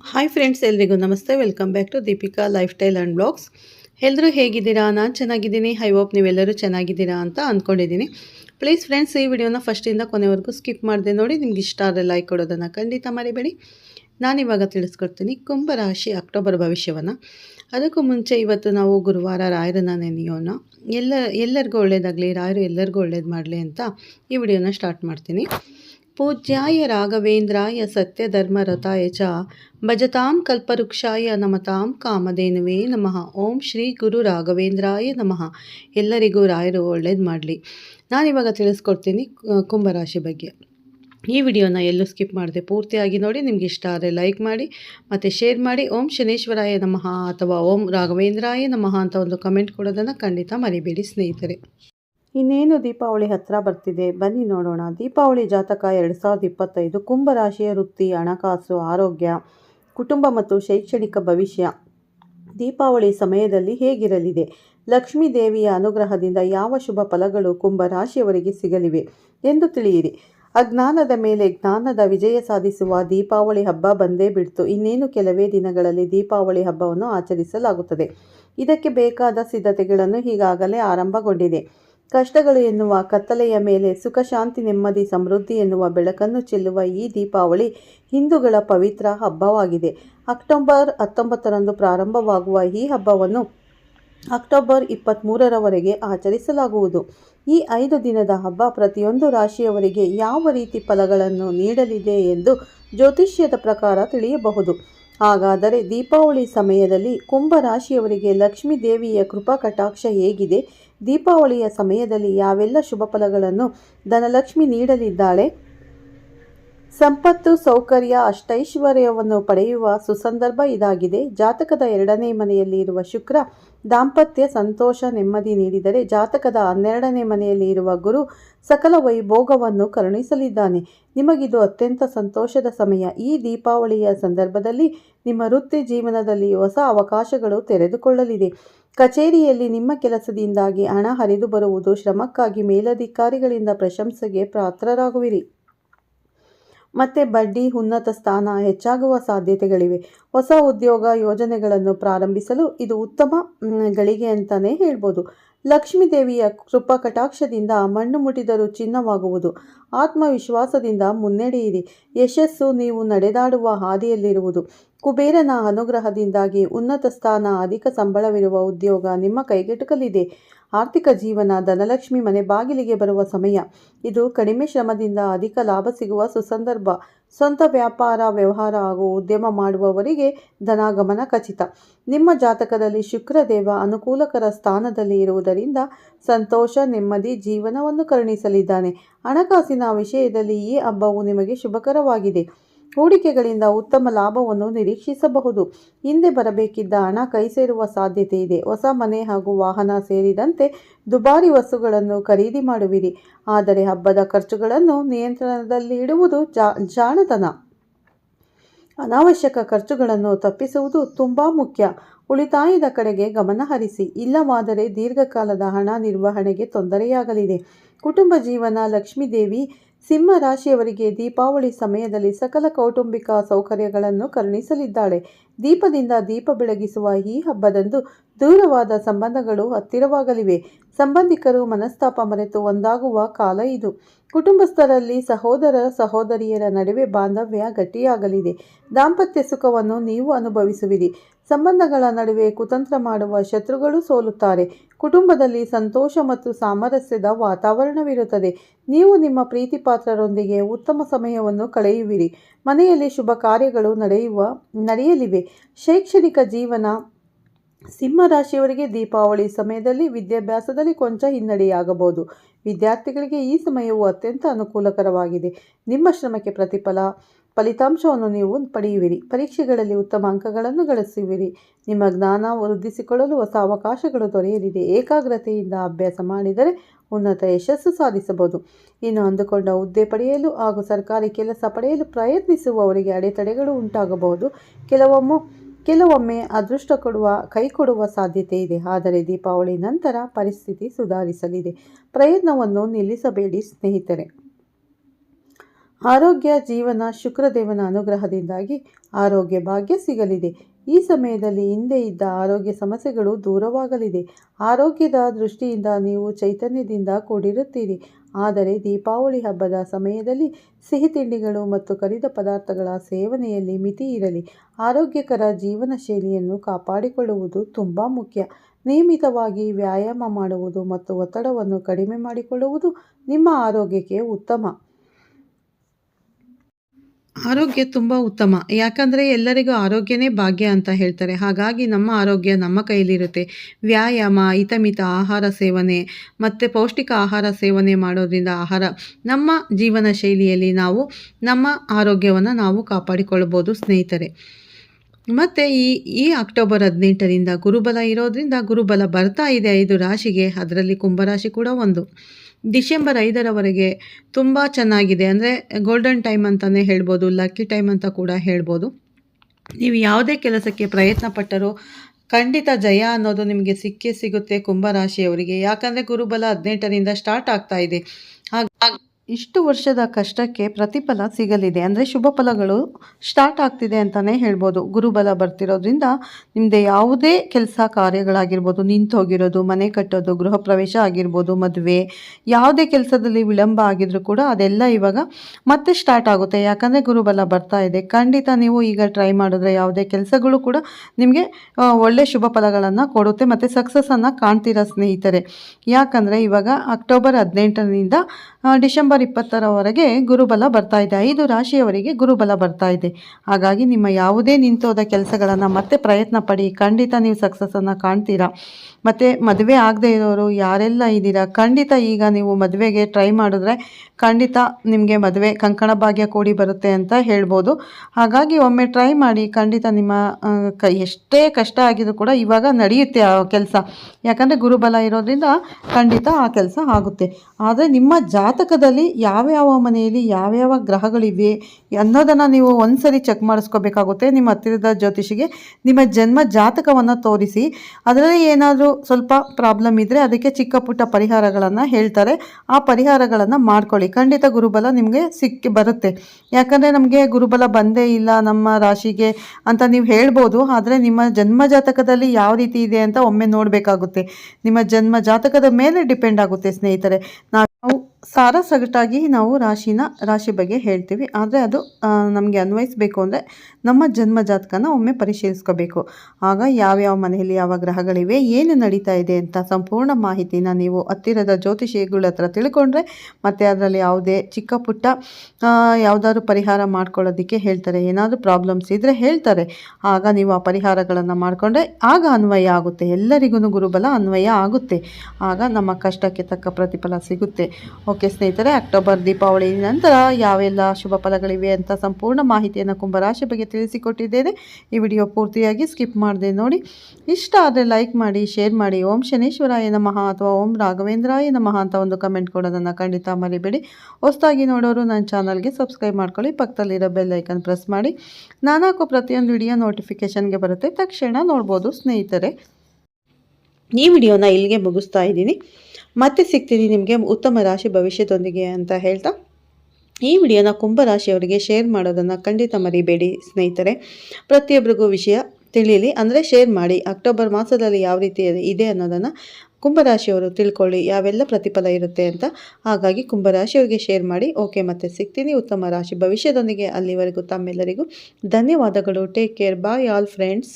Hi friends ಎಲ್ರಿಗೂ ನಮಸ್ತೆ. Welcome back to Deepika lifestyle and blogs ಎಲ್ಲರೂ ಹೇಗಿದ್ದೀರಾ? ನಾನು ಚೆನ್ನಾಗಿದ್ದೀನಿ. ಐ ಹೋಪ್ ನೀವೆಲ್ಲರೂ ಚೆನ್ನಾಗಿದ್ದೀರಾ ಅಂತ ಅಂದ್ಕೊಂಡಿದ್ದೀನಿ. ಪ್ಲೀಸ್ ಫ್ರೆಂಡ್ಸ್ ಈ ವಿಡಿಯೋನ ಫಸ್ಟಿಂದ ಕೊನೆವರೆಗೂ ಸ್ಕಿಪ್ ಮಾಡಿದೆ ನೋಡಿ. ನಿಮ್ಗೆ ಇಷ್ಟ ಆದರೆ ಲೈಕ್ ಕೊಡೋದನ್ನು ಖಂಡಿತ ಮರಿಬೇಡಿ. ನಾನಿವಾಗ ತಿಳಿಸ್ಕೊಡ್ತೀನಿ. ಕುಂಭರಾಶಿ ಅಕ್ಟೋಬರ್ ಭವಿಷ್ಯವನ್ನು. ಅದಕ್ಕೂ ಮುಂಚೆ ಇವತ್ತು ನಾವು ಗುರುವಾರ ರಾಯರನ್ನ ನೆನೆಯೋಣ. ಎಲ್ಲ, ಎಲ್ಲರಿಗೂ ಒಳ್ಳೇದಾಗಲಿ. ರಾಯರು ಎಲ್ಲರಿಗೂ ಒಳ್ಳೇದು ಮಾಡಲಿ ಅಂತ ಈ ವಿಡಿಯೋನ ಸ್ಟಾರ್ಟ್ ಮಾಡ್ತೀನಿ. ಪೂಜ್ಯಾಯ ರಾಘವೇಂದ್ರಾಯ ಸತ್ಯಧರ್ಮರತಾಯ ಚ ಭಜತಾಂ ಕಲ್ಪವೃಕ್ಷಾಯ ನಮತಾಂ ಕಾಮಧೇನುವೇ ನಮಃ. ಓಂ ಶ್ರೀ ಗುರು ರಾಘವೇಂದ್ರಾಯ ನಮಃ. ಎಲ್ಲರಿಗೂ ರಾಯರು ಒಳ್ಳೇದು ಮಾಡಲಿ. ನಾನಿವಾಗ ತಿಳಿಸ್ಕೊಡ್ತೀನಿ ಕುಂಭರಾಶಿ ಬಗ್ಗೆ. ಈ ವಿಡಿಯೋನ ಎಲ್ಲೂ ಸ್ಕಿಪ್ ಮಾಡಿದೆ ಪೂರ್ತಿಯಾಗಿ ನೋಡಿ, ನಿಮ್ಗೆ ಇಷ್ಟ ಆದರೆ ಲೈಕ್ ಮಾಡಿ, ಮತ್ತು ಶೇರ್ ಮಾಡಿ. ಓಂ ಶನೇಶ್ವರಾಯ ನಮಃ ಅಥವಾ ಓಂ ರಾಘವೇಂದ್ರಾಯ ನಮಃ ಅಂತ ಒಂದು ಕಮೆಂಟ್ ಕೊಡೋದನ್ನು ಖಂಡಿತ ಮರಿಬೇಡಿ ಸ್ನೇಹಿತರೆ. ಇನ್ನೇನು ದೀಪಾವಳಿ ಹತ್ತಿರ ಬರ್ತಿದೆ? ಬನ್ನಿ ನೋಡೋಣ. ದೀಪಾವಳಿ ಜಾತಕ ಎರಡು ಸಾವಿರದ ಇಪ್ಪತ್ತೈದು. ಕುಂಭರಾಶಿಯ ವೃತ್ತಿ, ಹಣಕಾಸು, ಆರೋಗ್ಯ, ಕುಟುಂಬ ಮತ್ತು ಶೈಕ್ಷಣಿಕ ಭವಿಷ್ಯ. ದೀಪಾವಳಿ ಸಮಯದಲ್ಲಿ ಹೇಗಿರಲಿದೆ? ಲಕ್ಷ್ಮೀ ದೇವಿಯ ಅನುಗ್ರಹದಿಂದ ಯಾವ ಶುಭ ಫಲಗಳು ಕುಂಭರಾಶಿಯವರಿಗೆ ಸಿಗಲಿವೆ ಎಂದು ತಿಳಿಯಿರಿ. ಅಜ್ಞಾನದ ಮೇಲೆ ಜ್ಞಾನದ ವಿಜಯ ಸಾಧಿಸುವ ದೀಪಾವಳಿ ಹಬ್ಬ ಬಂದೇ ಬಿಡ್ತು. ಇನ್ನೇನು ಕೆಲವೇ ದಿನಗಳಲ್ಲಿ ದೀಪಾವಳಿ ಹಬ್ಬವನ್ನು ಆಚರಿಸಲಾಗುತ್ತದೆ. ಇದಕ್ಕೆ ಬೇಕಾದ ಸಿದ್ಧತೆಗಳನ್ನು ಈಗಾಗಲೇ ಆರಂಭಗೊಂಡಿದೆ. ಕಷ್ಟಗಳು ಎನ್ನುವ ಕತ್ತಲೆಯ ಮೇಲೆ ಸುಖ, ಶಾಂತಿ, ನೆಮ್ಮದಿ, ಸಮೃದ್ಧಿ ಎನ್ನುವ ಬೆಳಕನ್ನು ಚೆಲ್ಲುವ ಈ ದೀಪಾವಳಿ ಹಿಂದೂಗಳ ಪವಿತ್ರ ಹಬ್ಬವಾಗಿದೆ. ಅಕ್ಟೋಬರ್ ಹತ್ತೊಂಬತ್ತರಂದು ಪ್ರಾರಂಭವಾಗುವ ಈ ಹಬ್ಬವನ್ನು ಅಕ್ಟೋಬರ್ ಇಪ್ಪತ್ತ್ಮೂರರವರೆಗೆ ಆಚರಿಸಲಾಗುವುದು. ಈ ಐದು ದಿನದ ಹಬ್ಬ ಪ್ರತಿಯೊಂದು ರಾಶಿಯವರಿಗೆ ಯಾವ ರೀತಿ ಫಲಗಳನ್ನು ನೀಡಲಿದೆ ಎಂದು ಜ್ಯೋತಿಷ್ಯದ ಪ್ರಕಾರ ತಿಳಿಯಬಹುದು. ಹಾಗಾದರೆ ದೀಪಾವಳಿ ಸಮಯದಲ್ಲಿ ಕುಂಭ ರಾಶಿಯವರಿಗೆ ಲಕ್ಷ್ಮೀ ದೇವಿಯ ಕೃಪಾ ಕಟಾಕ್ಷ ಹೇಗಿದೆ? ದೀಪಾವಳಿಯ ಸಮಯದಲ್ಲಿ ಯಾವೆಲ್ಲ ಶುಭ ಫಲಗಳನ್ನು ಧನಲಕ್ಷ್ಮಿ ನೀಡಲಿದ್ದಾಳೆ? ಸಂಪತ್ತು, ಸೌಕರ್ಯ, ಅಷ್ಟೈಶ್ವರ್ಯವನ್ನು ಪಡೆಯುವ ಸುಸಂದರ್ಭ ಇದಾಗಿದೆ. ಜಾತಕದ ಎರಡನೇ ಮನೆಯಲ್ಲಿ ಇರುವ ಶುಕ್ರ ದಾಂಪತ್ಯ, ಸಂತೋಷ, ನೆಮ್ಮದಿ ನೀಡಿದರೆ ಜಾತಕದ ಹನ್ನೆರಡನೇ ಮನೆಯಲ್ಲಿ ಇರುವ ಗುರು ಸಕಲ ವೈಭೋಗವನ್ನು ಕರುಣಿಸಲಿದ್ದಾನೆ. ನಿಮಗಿದು ಅತ್ಯಂತ ಸಂತೋಷದ ಸಮಯ. ಈ ದೀಪಾವಳಿಯ ಸಂದರ್ಭದಲ್ಲಿ ನಿಮ್ಮ ವೃತ್ತಿ ಜೀವನದಲ್ಲಿ ಹೊಸ ಅವಕಾಶಗಳು ತೆರೆದುಕೊಳ್ಳಲಿದೆ. ಕಚೇರಿಯಲ್ಲಿ ನಿಮ್ಮ ಕೆಲಸದಿಂದಾಗಿ ಹಣ ಹರಿದು ಬರುವುದು ಶ್ರಮಕ್ಕಾಗಿ ಮೇಲಧಿಕಾರಿಗಳಿಂದ ಪ್ರಶಂಸೆಗೆ ಪಾತ್ರರಾಗುವಿರಿ. ಮತ್ತೆ ಬಡ್ಡಿ ಉನ್ನತ ಸ್ಥಾನ ಹೆಚ್ಚಾಗುವ ಸಾಧ್ಯತೆಗಳಿವೆ. ಹೊಸ ಉದ್ಯೋಗ ಯೋಜನೆಗಳನ್ನು ಪ್ರಾರಂಭಿಸಲು ಇದು ಉತ್ತಮ ಗಳಿಗೆ ಅಂತಲೇ ಹೇಳ್ಬೋದು. ಲಕ್ಷ್ಮೀ ದೇವಿಯ ಕೃಪಾ ಕಟಾಕ್ಷದಿಂದ ಮಣ್ಣು ಮುಟ್ಟಿದರೂ ಚಿನ್ನವಾಗುವುದು ಆತ್ಮವಿಶ್ವಾಸದಿಂದ ಮುನ್ನಡೆಯಿರಿ. ಯಶಸ್ಸು ನೀವು ನಡೆದಾಡುವ ಹಾದಿಯಲ್ಲಿರುವುದು. ಕುಬೇರನ ಅನುಗ್ರಹದಿಂದಾಗಿ ಉನ್ನತ ಸ್ಥಾನ, ಅಧಿಕ ಸಂಬಳವಿರುವ ಉದ್ಯೋಗ ನಿಮ್ಮ ಕೈಗೆಟುಕಲಿದೆ. ಆರ್ಥಿಕ ಜೀವನ, ಧನಲಕ್ಷ್ಮಿ ಮನೆ ಬಾಗಿಲಿಗೆ ಬರುವ ಸಮಯ. ಇದು ಕಡಿಮೆ ಶ್ರಮದಿಂದ ಅಧಿಕ ಲಾಭ ಸಿಗುವ ಸುಸಂದರ್ಭ. ಸ್ವಂತ ವ್ಯಾಪಾರ, ವ್ಯವಹಾರ ಹಾಗೂ ಉದ್ಯಮ ಮಾಡುವವರಿಗೆ ಧನಾಗಮನ ಖಚಿತ. ನಿಮ್ಮ ಜಾತಕದಲ್ಲಿ ಶುಕ್ರದೇವ ಅನುಕೂಲಕರ ಸ್ಥಾನದಲ್ಲಿ ಇರುವುದರಿಂದ ಸಂತೋಷ, ನೆಮ್ಮದಿ ಜೀವನವನ್ನು ಕರುಣಿಸಲಿದ್ದಾನೆ. ಹಣಕಾಸಿನ ವಿಷಯದಲ್ಲಿ ಈ ಹಬ್ಬವು ನಿಮಗೆ ಶುಭಕರವಾಗಿದೆ. ಹೂಡಿಕೆಗಳಿಂದ ಉತ್ತಮ ಲಾಭವನ್ನು ನಿರೀಕ್ಷಿಸಬಹುದು. ಹಿಂದೆ ಬರಬೇಕಿದ್ದ ಹಣ ಕೈ ಸೇರುವ ಸಾಧ್ಯತೆ ಇದೆ. ಹೊಸ ಮನೆ ಹಾಗೂ ವಾಹನ ಸೇರಿದಂತೆ ದುಬಾರಿ ವಸ್ತುಗಳನ್ನು ಖರೀದಿ ಮಾಡುವಿರಿ. ಆದರೆ ಹಬ್ಬದ ಖರ್ಚುಗಳನ್ನು ನಿಯಂತ್ರಣದಲ್ಲಿ ಇಡುವುದು ಜಾಣತನ. ಅನಾವಶ್ಯಕ ಖರ್ಚುಗಳನ್ನು ತಪ್ಪಿಸುವುದು ತುಂಬ ಮುಖ್ಯ. ಉಳಿತಾಯದ ಕಡೆಗೆ ಗಮನ ಹರಿಸಿ. ಇಲ್ಲವಾದರೆ ದೀರ್ಘಕಾಲದ ಹಣ ನಿರ್ವಹಣೆಗೆ ತೊಂದರೆಯಾಗಲಿದೆ. ಕುಟುಂಬ ಜೀವನ ಲಕ್ಷ್ಮೀ ದೇವಿ ಸಿಂಹ ರಾಶಿಯವರಿಗೆ ದೀಪಾವಳಿ ಸಮಯದಲ್ಲಿ ಸಕಲ ಕೌಟುಂಬಿಕ ಸೌಕರ್ಯಗಳನ್ನು ಕರುಣಿಸಲಿದ್ದಾಳೆ. ದೀಪದಿಂದ ದೀಪ ಬೆಳಗಿಸುವ ಈ ಹಬ್ಬದಂದು ದೂರವಾದ ಸಂಬಂಧಗಳು ಹತ್ತಿರವಾಗಲಿವೆ. ಸಂಬಂಧಿಕರು ಮನಸ್ತಾಪ ಮರೆತು ಒಂದಾಗುವ ಕಾಲ ಇದು. ಕುಟುಂಬಸ್ಥರಲ್ಲಿ ಸಹೋದರ ಸಹೋದರಿಯರ ನಡುವೆ ಬಾಂಧವ್ಯ ಗಟ್ಟಿಯಾಗಲಿದೆ. ದಾಂಪತ್ಯ ಸುಖವನ್ನು ನೀವು ಅನುಭವಿಸುವಿರಿ. ಸಂಬಂಧಗಳ ನಡುವೆ ಕುತಂತ್ರ ಮಾಡುವ ಶತ್ರುಗಳು ಸೋಲುತ್ತಾರೆ. ಕುಟುಂಬದಲ್ಲಿ ಸಂತೋಷ ಮತ್ತು ಸಾಮರಸ್ಯದ ವಾತಾವರಣವಿರುತ್ತದೆ. ನೀವು ನಿಮ್ಮ ಪ್ರೀತಿಪಾತ್ರರೊಂದಿಗೆ ಉತ್ತಮ ಸಮಯವನ್ನು ಕಳೆಯುವಿರಿ. ಮನೆಯಲ್ಲಿ ಶುಭ ಕಾರ್ಯಗಳು ನಡೆಯುವ, ನಡೆಯಲಿವೆ. ಶೈಕ್ಷಣಿಕ ಜೀವನ ಸಿಂಹ ರಾಶಿಯವರಿಗೆ ದೀಪಾವಳಿ ಸಮಯದಲ್ಲಿ ವಿದ್ಯಾಭ್ಯಾಸದಲ್ಲಿ ಕೊಂಚ ಹಿನ್ನಡೆಯಾಗಬಹುದು. ವಿದ್ಯಾರ್ಥಿಗಳಿಗೆ ಈ ಸಮಯವು ಅತ್ಯಂತ ಅನುಕೂಲಕರವಾಗಿದೆ. ನಿಮ್ಮ ಶ್ರಮಕ್ಕೆ ಪ್ರತಿಫಲ, ಫಲಿತಾಂಶವನ್ನು ನೀವು ಪಡೆಯುವಿರಿ. ಪರೀಕ್ಷೆಗಳಲ್ಲಿ ಉತ್ತಮ ಅಂಕಗಳನ್ನು ಗಳಿಸುವಿರಿ. ನಿಮ್ಮ ಜ್ಞಾನ ವೃದ್ಧಿಸಿಕೊಳ್ಳಲು ಹೊಸ ಅವಕಾಶಗಳು ದೊರೆಯಲಿದೆ. ಏಕಾಗ್ರತೆಯಿಂದ ಅಭ್ಯಾಸ ಮಾಡಿದರೆ ಉನ್ನತ ಯಶಸ್ಸು ಸಾಧಿಸಬಹುದು. ಇನ್ನು ಅಂದುಕೊಂಡ ಹುದ್ದೆ ಪಡೆಯಲು ಹಾಗೂ ಸರ್ಕಾರಿ ಕೆಲಸ ಪಡೆಯಲು ಪ್ರಯತ್ನಿಸುವವರಿಗೆ ಅಡೆತಡೆಗಳು ಉಂಟಾಗಬಹುದು. ಕೆಲವೊಮ್ಮೆ ಕೆಲವೊಮ್ಮೆ ಅದೃಷ್ಟ ಕೊಡುವ, ಕೈ ಕೊಡುವ ಸಾಧ್ಯತೆ ಇದೆ. ಆದರೆ ದೀಪಾವಳಿ ನಂತರ ಪರಿಸ್ಥಿತಿ ಸುಧಾರಿಸಲಿದೆ. ಪ್ರಯತ್ನವನ್ನು ನಿಲ್ಲಿಸಬೇಡಿ ಸ್ನೇಹಿತರೆ. ಆರೋಗ್ಯ, ಜೀವನ, ಶುಕ್ರದೇವನ ಅನುಗ್ರಹದಿಂದಾಗಿ ಆರೋಗ್ಯ ಭಾಗ್ಯ ಸಿಗಲಿದೆ. ಈ ಸಮಯದಲ್ಲಿ ಹಿಂದೆ ಇದ್ದ ಆರೋಗ್ಯ ಸಮಸ್ಯೆಗಳು ದೂರವಾಗಲಿದೆ. ಆರೋಗ್ಯದ ದೃಷ್ಟಿಯಿಂದ ನೀವು ಚೈತನ್ಯದಿಂದ ಕೂಡಿರುತ್ತೀರಿ. ಆದರೆ ದೀಪಾವಳಿ ಹಬ್ಬದ ಸಮಯದಲ್ಲಿ ಸಿಹಿ ತಿಂಡಿಗಳು ಮತ್ತು ಕರಿದ ಪದಾರ್ಥಗಳ ಸೇವನೆಯಲ್ಲಿ ಮಿತಿ ಇರಲಿ. ಆರೋಗ್ಯಕರ ಜೀವನ ಶೈಲಿಯನ್ನು ಕಾಪಾಡಿಕೊಳ್ಳುವುದು ತುಂಬ ಮುಖ್ಯ. ನಿಯಮಿತವಾಗಿ ವ್ಯಾಯಾಮ ಮಾಡುವುದು ಮತ್ತು ಒತ್ತಡವನ್ನು ಕಡಿಮೆ ಮಾಡಿಕೊಳ್ಳುವುದು ನಿಮ್ಮ ಆರೋಗ್ಯಕ್ಕೆ ಉತ್ತಮ. ಆರೋಗ್ಯ ತುಂಬ ಉತ್ತಮ. ಯಾಕಂದರೆ ಎಲ್ಲರಿಗೂ ಆರೋಗ್ಯನೇ ಭಾಗ್ಯ ಅಂತ ಹೇಳ್ತಾರೆ. ಹಾಗಾಗಿ ನಮ್ಮ ಆರೋಗ್ಯ ನಮ್ಮ ಕೈಲಿರುತ್ತೆ ವ್ಯಾಯಾಮ ಹಿತಮಿತ ಆಹಾರ ಸೇವನೆ, ಮತ್ತು ಪೌಷ್ಟಿಕ ಆಹಾರ ಸೇವನೆ ಮಾಡೋದ್ರಿಂದ ಆಹಾರ ನಮ್ಮ ಜೀವನ ಶೈಲಿಯಲ್ಲಿ ನಾವು, ನಮ್ಮ ಆರೋಗ್ಯವನ್ನು ನಾವು ಕಾಪಾಡಿಕೊಳ್ಬೋದು ಸ್ನೇಹಿತರೆ. ಮತ್ತು ಈ ಈ ಅಕ್ಟೋಬರ್ ಹದಿನೆಂಟರಿಂದ ಗುರುಬಲ ಇರೋದ್ರಿಂದ ಗುರುಬಲ ಬರ್ತಾ ಇದೆ ಐದು ರಾಶಿಗೆ. ಅದರಲ್ಲಿ ಕುಂಭರಾಶಿ ಕೂಡ ಒಂದು. ಡಿಸೆಂಬರ್ ಐದರವರೆಗೆ ತುಂಬ ಚೆನ್ನಾಗಿದೆ. ಅಂದರೆ ಗೋಲ್ಡನ್ ಟೈಮ್ ಅಂತಲೇ ಹೇಳ್ಬೋದು ಲಕ್ಕಿ ಟೈಮ್ ಅಂತ ಕೂಡ ಹೇಳ್ಬೋದು. ನೀವು ಯಾವುದೇ ಕೆಲಸಕ್ಕೆ ಪ್ರಯತ್ನ ಪಟ್ಟರೂ ಖಂಡಿತ ಜಯ ಅನ್ನೋದು ನಿಮಗೆ ಸಿಕ್ಕೇ ಸಿಗುತ್ತೆ ಕುಂಭರಾಶಿಯವರಿಗೆ. ಯಾಕಂದರೆ ಗುರುಬಲ ಹದಿನೆಂಟರಿಂದ ಸ್ಟಾರ್ಟ್ ಆಗ್ತಾ ಇದೆ. ಇಷ್ಟು ವರ್ಷದ ಕಷ್ಟಕ್ಕೆ ಪ್ರತಿಫಲ ಸಿಗಲಿದೆ. ಅಂದರೆ ಶುಭ ಫಲಗಳು ಸ್ಟಾರ್ಟ್ ಆಗ್ತಿದೆ ಅಂತಲೇ ಹೇಳ್ಬೋದು. ಗುರುಬಲ ಬರ್ತಿರೋದ್ರಿಂದ ನಿಮ್ಮದೇ ಯಾವುದೇ ಕೆಲಸ ಕಾರ್ಯಗಳಾಗಿರ್ಬೋದು, ನಿಂತು ಹೋಗಿರೋದು, ಮನೆ ಕಟ್ಟೋದು, ಗೃಹ ಪ್ರವೇಶ ಆಗಿರ್ಬೋದು, ಮದುವೆ, ಯಾವುದೇ ಕೆಲಸದಲ್ಲಿ ವಿಳಂಬ ಆಗಿದ್ರೂ ಕೂಡ ಅದೆಲ್ಲ ಇವಾಗ ಮತ್ತೆ ಸ್ಟಾರ್ಟ್ ಆಗುತ್ತೆ. ಯಾಕಂದರೆ ಗುರುಬಲ ಬರ್ತಾ ಇದೆ. ಖಂಡಿತ ನೀವು ಈಗ ಟ್ರೈ ಮಾಡಿದ್ರೆ ಯಾವುದೇ ಕೆಲಸಗಳು ಕೂಡ ನಿಮಗೆ ಒಳ್ಳೆ ಶುಭ ಫಲಗಳನ್ನು ಕೊಡುತ್ತೆ ಮತ್ತು ಸಕ್ಸಸ್ಸನ್ನು ಕಾಣ್ತೀರಾ ಸ್ನೇಹಿತರೆ. ಯಾಕಂದರೆ ಇವಾಗ ಅಕ್ಟೋಬರ್ ಹದಿನೆಂಟರಿಂದ ಡಿಸೆಂಬರ್ ಇಪ್ಪತ್ತರವರೆಗೆ ಗುರುಬಲ ಬರ್ತಾ ಇದೆ. ಐದು ರಾಶಿಯವರಿಗೆ ಗುರುಬಲ ಬರ್ತಾ ಇದೆ. ಹಾಗಾಗಿ ನಿಮ್ಮ ಯಾವುದೇ ನಿಂತೋದ ಕೆಲಸಗಳನ್ನು ಮತ್ತೆ ಪ್ರಯತ್ನ ಪಡಿ. ಖಂಡಿತ ನೀವು ಸಕ್ಸಸ್ಸನ್ನು ಕಾಣ್ತೀರಾ. ಮತ್ತು ಮದುವೆ ಆಗದೆ ಇರೋರು ಯಾರೆಲ್ಲ ಇದ್ದೀರಾ? ಖಂಡಿತ ಈಗ ನೀವು ಮದುವೆಗೆ ಟ್ರೈ ಮಾಡಿದ್ರೆ ಖಂಡಿತ ನಿಮಗೆ ಮದುವೆ ಕಂಕಣ ಭಾಗ್ಯ ಕೂಡಿ ಬರುತ್ತೆ ಅಂತ ಹೇಳ್ಬೋದು. ಹಾಗಾಗಿ ಒಮ್ಮೆ ಟ್ರೈ ಮಾಡಿ ಖಂಡಿತ ನಿಮ್ಮ ಎಷ್ಟೇ ಕಷ್ಟ ಆಗಿದ್ರು ಕೂಡ ಇವಾಗ ನಡೆಯುತ್ತೆ ಆ ಕೆಲಸ. ಯಾಕಂದರೆ ಗುರುಬಲ ಇರೋದ್ರಿಂದ ಖಂಡಿತ ಆ ಕೆಲಸ ಆಗುತ್ತೆ. ಆದರೆ ನಿಮ್ಮ ಜಾತಕದಲ್ಲಿ ಯಾವ್ಯಾವ ಮನೆಯಲ್ಲಿ ಯಾವ್ಯಾವ ಗ್ರಹಗಳಿವೆ ಅನ್ನೋದನ್ನು ನೀವು ಒಂದ್ಸರಿ ಚೆಕ್ ಮಾಡಿಸ್ಕೋಬೇಕಾಗುತ್ತೆ. ನಿಮ್ಮ ಹತ್ತಿರದ ಜ್ಯೋತಿಷಿಗೆ ನಿಮ್ಮ ಜನ್ಮ ಜಾತಕವನ್ನು ತೋರಿಸಿ. ಅದರಲ್ಲಿ ಏನಾದರೂ ಸ್ವಲ್ಪ ಪ್ರಾಬ್ಲಮ್ ಇದ್ದರೆ ಅದಕ್ಕೆ ಚಿಕ್ಕ ಪುಟ್ಟ ಪರಿಹಾರಗಳನ್ನು ಹೇಳ್ತಾರೆ. ಆ ಪರಿಹಾರಗಳನ್ನು ಮಾಡ್ಕೊಳ್ಳಿ. ಖಂಡಿತ ಗುರುಬಲ ನಿಮಗೆ ಸಿಕ್ಕಿ ಬರುತ್ತೆ. ಯಾಕಂದರೆ ನಮಗೆ ಗುರುಬಲ ಬಂದೇ ಇಲ್ಲ ನಮ್ಮ ರಾಶಿಗೆ ಅಂತ ನೀವು ಹೇಳ್ಬೋದು. ಆದರೆ ನಿಮ್ಮ ಜನ್ಮ ಜಾತಕದಲ್ಲಿ ಯಾವ ರೀತಿ ಇದೆ ಅಂತ ಒಮ್ಮೆ ನೋಡಬೇಕಾಗುತ್ತೆ. ನಿಮ್ಮ ಜನ್ಮ ಜಾತಕದ ಮೇಲೆ ಡಿಪೆಂಡ್ ಆಗುತ್ತೆ ಸ್ನೇಹಿತರೆ. ನಾವು ಸಾರ ಸಗಟಾಗಿ ನಾವು ರಾಶಿನ, ರಾಶಿ ಬಗ್ಗೆ ಹೇಳ್ತೀವಿ. ಆದರೆ ಅದು ನಮಗೆ ಅನ್ವಯಿಸಬೇಕು ಅಂದರೆ ನಮ್ಮ ಜನ್ಮ ಜಾತಕನ ಒಮ್ಮೆ ಪರಿಶೀಲಿಸ್ಕೋಬೇಕು. ಆಗ ಯಾವ್ಯಾವ ಮನೆಯಲ್ಲಿ ಯಾವ ಗ್ರಹಗಳಿವೆ, ಏನು ನಡೀತಾ ಇದೆ ಅಂತ ಸಂಪೂರ್ಣ ಮಾಹಿತಿನ ನೀವು ಹತ್ತಿರದ ಜ್ಯೋತಿಷಿಗಳ ಹತ್ರ ತಿಳ್ಕೊಂಡ್ರೆ ಮತ್ತು ಅದರಲ್ಲಿ ಯಾವುದೇ ಚಿಕ್ಕ ಪುಟ್ಟ ಯಾವುದಾದ್ರು ಪರಿಹಾರ ಮಾಡ್ಕೊಳ್ಳೋದಕ್ಕೆ ಹೇಳ್ತಾರೆ. ಏನಾದರೂ ಪ್ರಾಬ್ಲಮ್ಸ್ ಇದ್ದರೆ ಹೇಳ್ತಾರೆ. ಆಗ ನೀವು ಆ ಪರಿಹಾರಗಳನ್ನು ಮಾಡಿಕೊಂಡ್ರೆ ಆಗ ಅನ್ವಯ ಆಗುತ್ತೆ. ಎಲ್ಲರಿಗೂ ಗುರುಬಲ ಅನ್ವಯ ಆಗುತ್ತೆ. ಆಗ ನಮ್ಮ ಕಷ್ಟಕ್ಕೆ ತಕ್ಕ ಪ್ರತಿಫಲ ಸಿಗುತ್ತೆ. ಓಕೆ ಸ್ನೇಹಿತರೆ, ಅಕ್ಟೋಬರ್ ದೀಪಾವಳಿ ನಂತರ ಯಾವೆಲ್ಲ ಶುಭ ಫಲಗಳಿವೆ ಅಂತ ಸಂಪೂರ್ಣ ಮಾಹಿತಿಯನ್ನು ಕುಂಭರಾಶಿ ಬಗ್ಗೆ ತಿಳಿಸಿಕೊಟ್ಟಿದ್ದೇನೆ. ಈ ವಿಡಿಯೋ ಪೂರ್ತಿಯಾಗಿ ಸ್ಕಿಪ್ ಮಾಡಿದೆ ನೋಡಿ. ಇಷ್ಟ ಆದರೆ ಲೈಕ್ ಮಾಡಿ, ಶೇರ್ ಮಾಡಿ. ಓಂ ಶನೇಶ್ವರಾಯ ನಮಃ ಅಥವಾ ಓಂ ರಾಘವೇಂದ್ರಾಯ ನಮಃ ಅಂತ ಒಂದು ಕಮೆಂಟ್ ಕೊಡೋದನ್ನು ಖಂಡಿತ ಮರಿಬೇಡಿ. ಹೊಸದಾಗಿ ನೋಡೋರು ನನ್ನ ಚಾನಲ್ಗೆ ಸಬ್ಸ್ಕ್ರೈಬ್ ಮಾಡ್ಕೊಳ್ಳಿ, ಪಕ್ಕದಲ್ಲಿರೋ ಬೆಲ್ ಐಕನ್ ಪ್ರೆಸ್ ಮಾಡಿ. ನಾನಾಕೋ ಪ್ರತಿಯೊಂದು ವಿಡಿಯೋ ನೋಟಿಫಿಕೇಷನ್ಗೆ ಬರುತ್ತೆ. ತಕ್ಷಣ ನೋಡ್ಬೋದು ಸ್ನೇಹಿತರೆ. ಈ ವಿಡಿಯೋನ ಇಲ್ಲಿಗೆ ಮುಗಿಸ್ತಾ ಇದ್ದೀನಿ. ಮತ್ತೆ ಸಿಗ್ತೀನಿ ನಿಮಗೆ ಉತ್ತಮ ರಾಶಿ ಭವಿಷ್ಯದೊಂದಿಗೆ ಅಂತ ಹೇಳ್ತಾ. ಈ ವಿಡಿಯೋನ ಕುಂಭರಾಶಿಯವರಿಗೆ ಶೇರ್ ಮಾಡೋದನ್ನು ಖಂಡಿತ ಮರಿಬೇಡಿ ಸ್ನೇಹಿತರೆ. ಪ್ರತಿಯೊಬ್ಬರಿಗೂ ವಿಷಯ ತಿಳಿಯಲಿ ಅಂದರೆ ಶೇರ್ ಮಾಡಿ. ಅಕ್ಟೋಬರ್ ಮಾಸದಲ್ಲಿ ಯಾವ ರೀತಿ ಇದೆ ಅನ್ನೋದನ್ನು ಕುಂಭರಾಶಿಯವರು ತಿಳ್ಕೊಳ್ಳಿ. ಯಾವೆಲ್ಲ ಪ್ರತಿಫಲ ಇರುತ್ತೆ ಅಂತ. ಹಾಗಾಗಿ ಕುಂಭರಾಶಿಯವರಿಗೆ ಶೇರ್ ಮಾಡಿ. ಓಕೆ, ಮತ್ತೆ ಸಿಗ್ತೀನಿ ಉತ್ತಮ ರಾಶಿ ಭವಿಷ್ಯದೊಂದಿಗೆ. ಅಲ್ಲಿವರೆಗೂ ತಮ್ಮೆಲ್ಲರಿಗೂ ಧನ್ಯವಾದಗಳು. Take care bye all friends